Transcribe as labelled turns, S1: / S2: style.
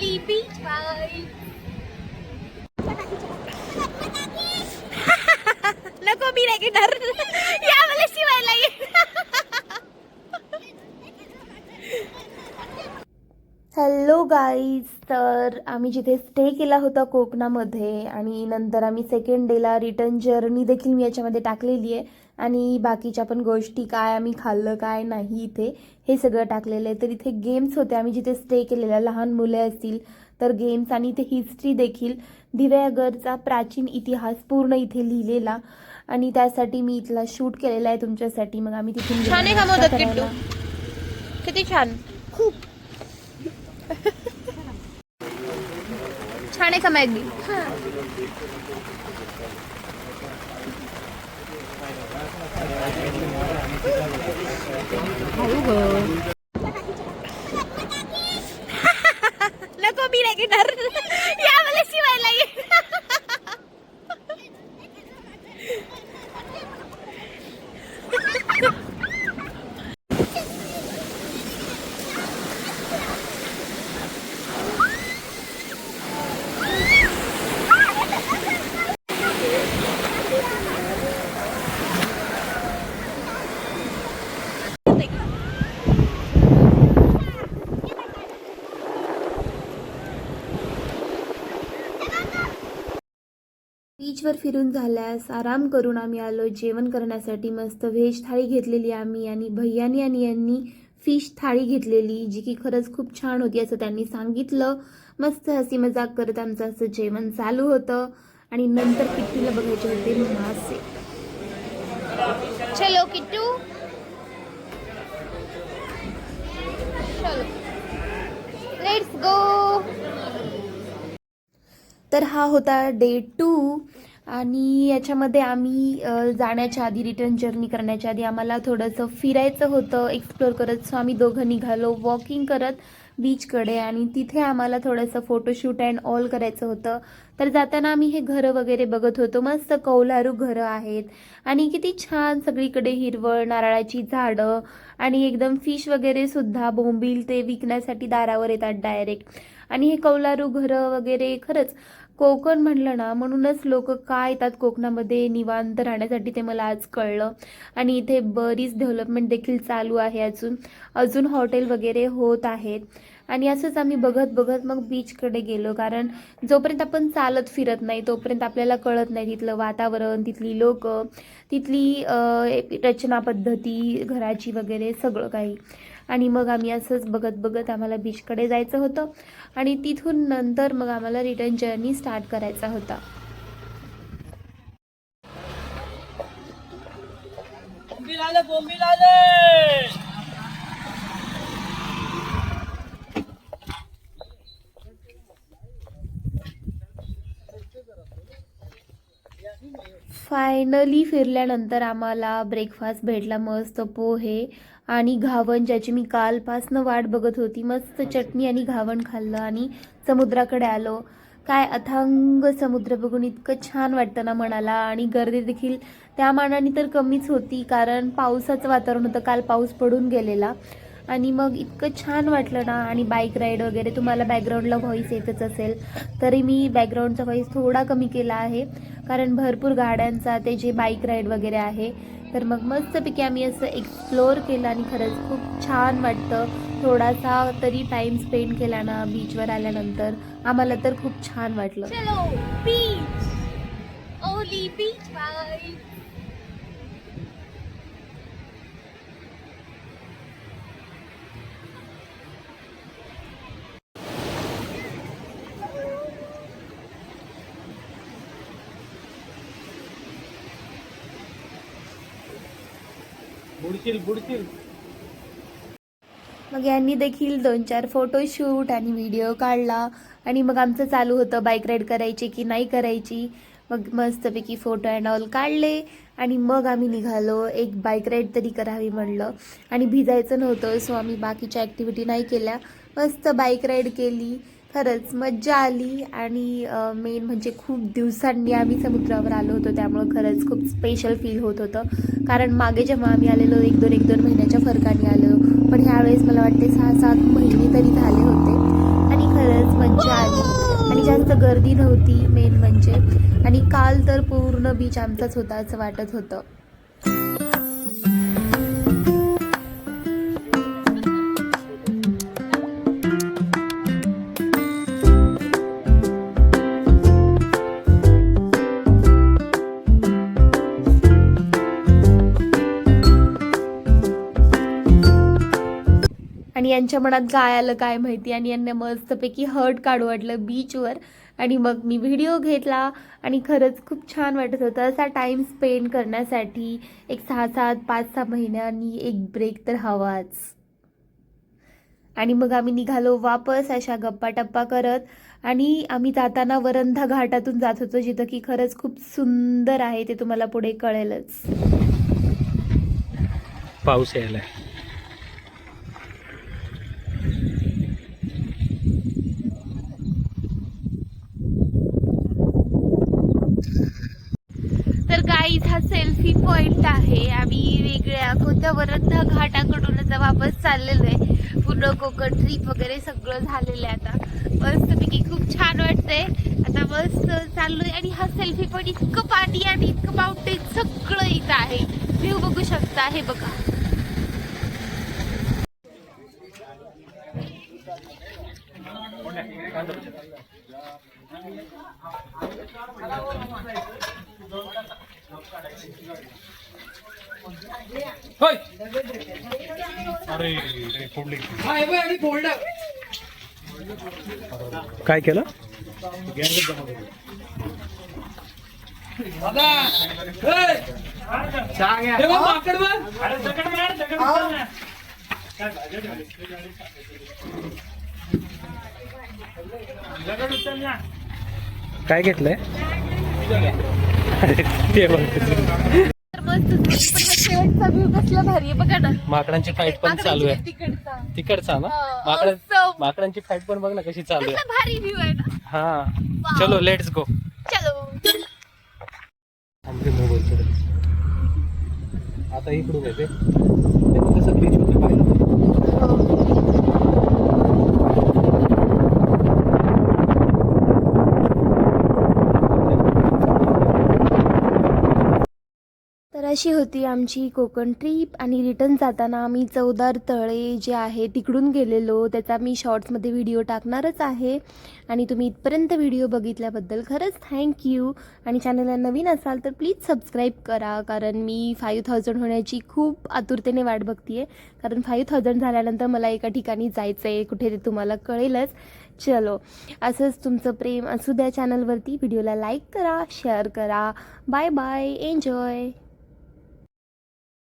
S1: Only beach नको मी नाही घेणार या मला शिवायला हॅलो गाईज तर आम्ही जिथे स्टे केला होता कोकणामध्ये आणि नंतर आम्ही सेकंड डेला रिटर्न जर्नी देखील मी याच्यामध्ये टाकलेली आहे. आणि बाकीच्या पण गोष्टी काय आम्ही खाल्लं काय नाही इथे हे सगळं टाकलेलं आहे. तर इथे गेम्स होते. आम्ही जिथे स्टे केलेल्या लहान मुले असतील तर गेम्स आणि इथे हिस्ट्री देखील. दिव्यागरचा प्राचीन इतिहास पूर्ण इथे लिहिलेला. आणि त्यासाठी मी इथला शूट केलेला आहे तुमच्यासाठी. मग आम्ही तिथून
S2: छान आहे
S1: गेलो
S2: का मोदक
S1: नाश्ता
S2: किट्टू?
S1: करायला.
S2: किती छान. खूप. छान आहे का मॅगी?
S1: नको मी नाही घेणार. या मला शिवायला ये. बीचवर फिरून झाल्यास आराम करून आम्ही आलो. जेवण करण्यासाठी मस्त व्हेज थाळी घेतलेली आम्ही आणि भैयानी आणि यांनी फिश थाळी घेतलेली जी की खरंच खूप छान होती असं त्यांनी सांगितलं. मस्त हसी मजाक करत आमचं असं जेवण चालू होतं आणि नंतर किट्टूला बघायचे होते मासे.
S2: चलो किट्टू. चलो. लेट्स गो
S1: तर हा होता डे टू आणि याच्यामध्ये आम्ही जाण्याच्या आधी रिटर्न जर्नी करण्याच्या आधी आम्हाला थोडंसं फिरायचं होतं एक्सप्लोर करत. सो आम्ही दोघं निघालो वॉकिंग करत बीचकडे आणि तिथे आम्हाला थोडंसं फोटोशूट अँड ऑल करायचं होतं. तर जाताना आम्ही हे घरं वगैरे बघत होतो. मस्त कौलारू घरं आहेत. आणि किती छान सगळीकडे हिरवळ नारळाची झाडं आणि एकदम फिश वगैरे सुद्धा बोंबील ते विकण्यासाठी दारावर येतात डायरेक्ट आणि हे कौलारू घरं वगैरे खरंच कोकण म्हणलं ना म्हणूनच लोक का येतात कोकणामध्ये निवांत राहण्यासाठी ते मला आज कळलं. आणि इथे बरीच डेव्हलपमेंट देखील चालू आहे अजून. अजून हॉटेल वगैरे होत आहेत. आणि असंच आम्ही बघत बघत मग बीचकडे गेलो. कारण जोपर्यंत आपण चालत फिरत नाही तोपर्यंत आपल्याला कळत नाही तिथलं वातावरण तिथली लोक तिथली रचना पद्धती घराची वगैरे सगळं काही. आणि मग आम्ही असंच बघत बघत आम्हाला बीचकडे जायचं होतं. आणि तिथून नंतर मग आम्हाला रिटर्न जर्नी स्टार्ट करायचा होता. फायनली फिरल्यानंतर आम्हाला ब्रेकफास्ट भेटला मस्त पोहे. आणि घावण ज्याची मी कालपासनं वाट बघत होती मस्त चटणी आणि घावण खाल्लं आणि समुद्राकडे आलो. काय अथांग समुद्र बघून इतकं छान वाटतं ना मनाला आणि गर्दी देखील त्या मानाने तर कमीच होती कारण पावसाचं वातावरण होतं काल पाऊस पडून गेलेला. आणि मग इतकं छान वाटलं ना आणि बाईक राईड वगैरे तुम्हाला बॅकग्राऊंडला व्हॉईस येतच असेल तरी मी बॅकग्राऊंडचा व्हॉईस थोडा कमी केला आहे कारण भरपूर गाड्यांचा ते जे बाईक राईड वगैरे आहे तर मग मस्तपैकी आम्ही असं एक्सप्लोअर केलं आणि खरंच खूप छान वाटतं. थोडासा तरी टाईम स्पेंड केला ना बीचवर आल्यानंतर. आम्हाला तर खूप छान वाटलं.
S3: बुडतील बुडतील
S1: मग यांनी देखील दोन चार फोटोशूट आणि व्हिडिओ काढला. आणि मग आमचं चालू होतं बाईक राईड करायची की नाही करायची. मग मस्तपैकी फोटो अँड ऑल काढले. आणि मग आम्ही निघालो. एक बाईक राईड तरी करावी म्हणलं. आणि भिजायचं नव्हतं. सो आम्ही बाकीच्या ॲक्टिव्हिटी नाही केल्या. मस्त बाईक राईड केली. खरंच मज्जा आली आणि मेन म्हणजे खूप दिवसांनी आम्ही समुद्रावर आलो होतो त्यामुळं खरंच खूप स्पेशल फील होत होतं. कारण मागे जेव्हा आम्ही आलेलो एक दोन एक दोन महिन्याच्या फरकाने आलो. पण ह्यावेळेस मला वाटते सहा सात महिने तरी झाले होते. आणि खरंच मज्जा आली. आणि जास्त गर्दी नव्हती मेन म्हणजे. आणि काल तर पूर्ण बीच आमचाच होता असं वाटत होतं. आणि यांच्या मनात काय आलं काय माहिती? आणि यांना मस्तपैकी हर्ट काढू वाटलं बीचवर आणि मग मी व्हिडिओ घेतला आणि खरंच खूप छान वाटत होतं. असा टाईम स्पेंड करण्यासाठी एक सहा सात पाच सहा महिन्यांनी एक ब्रेक तर हवाच. आणि मग आम्ही निघालो वापस अशा गप्पा टप्पा करत. आणि आम्ही जाताना वरंधा घाटातून जात होतो जिथं की खरंच खूप सुंदर आहे ते तुम्हाला पुढे कळेलच.
S4: पाऊस यायला
S1: तर गाईज हा सेल्फी पॉइंट आहे. आम्ही वेगळ्या कोणत्या वरंधा घाटाकडून आता वापस चाललेलो आहे. पूर्ण कोकण ट्रीप वगैरे सगळं झालेलं आहे आता. मस्तपैकी खूप छान वाटतंय. आता मस्त चाललोय आणि हा सेल्फी पॉइंट इतकं पाणी आणि इतकं माउंटेन सगळं इथं आहे. व्ह्यू बघू शकता हे बघा.
S4: काय केलं? काय घेतलंय? ते बघ. माकडांची फाईट पण चालू आहे.
S1: तिकडचा.
S4: ना?
S1: हा,
S4: माकड. माकडांची फाईट पण बघ ना कशी चालू आहे.
S1: भारी व्ह्यू आहे ना.
S4: हा. चलो लेट्स गो
S1: चलो.
S4: आता इकडून येते कसं बीच होते पाहिलं
S1: तर अशी होती आमची कोकण ट्रीप आणि रिटर्न जाताना आम्ही चौदार तळे जे आहे तिकडून गेलेलो. त्याचा मी शॉर्ट्समध्ये व्हिडिओ टाकणारच आहे. आणि तुम्ही इथपर्यंत व्हिडिओ बघितल्याबद्दल खरंच थँक्यू आणि चॅनलला नवीन असाल तर प्लीज सबस्क्राईब करा. कारण मी फाईव्ह थाउजंड होण्याची खूप आतुरतेने वाट बघते आहे कारण फाईव्ह थाउजंड झाल्यानंतर मला एका ठिकाणी जायचं आहे कुठे ते तुम्हाला कळेलच. चलो. असंच तुमचं प्रेम असू द्या चॅनलवरती व्हिडिओला लाईक करा शेअर करा. Bye bye enjoy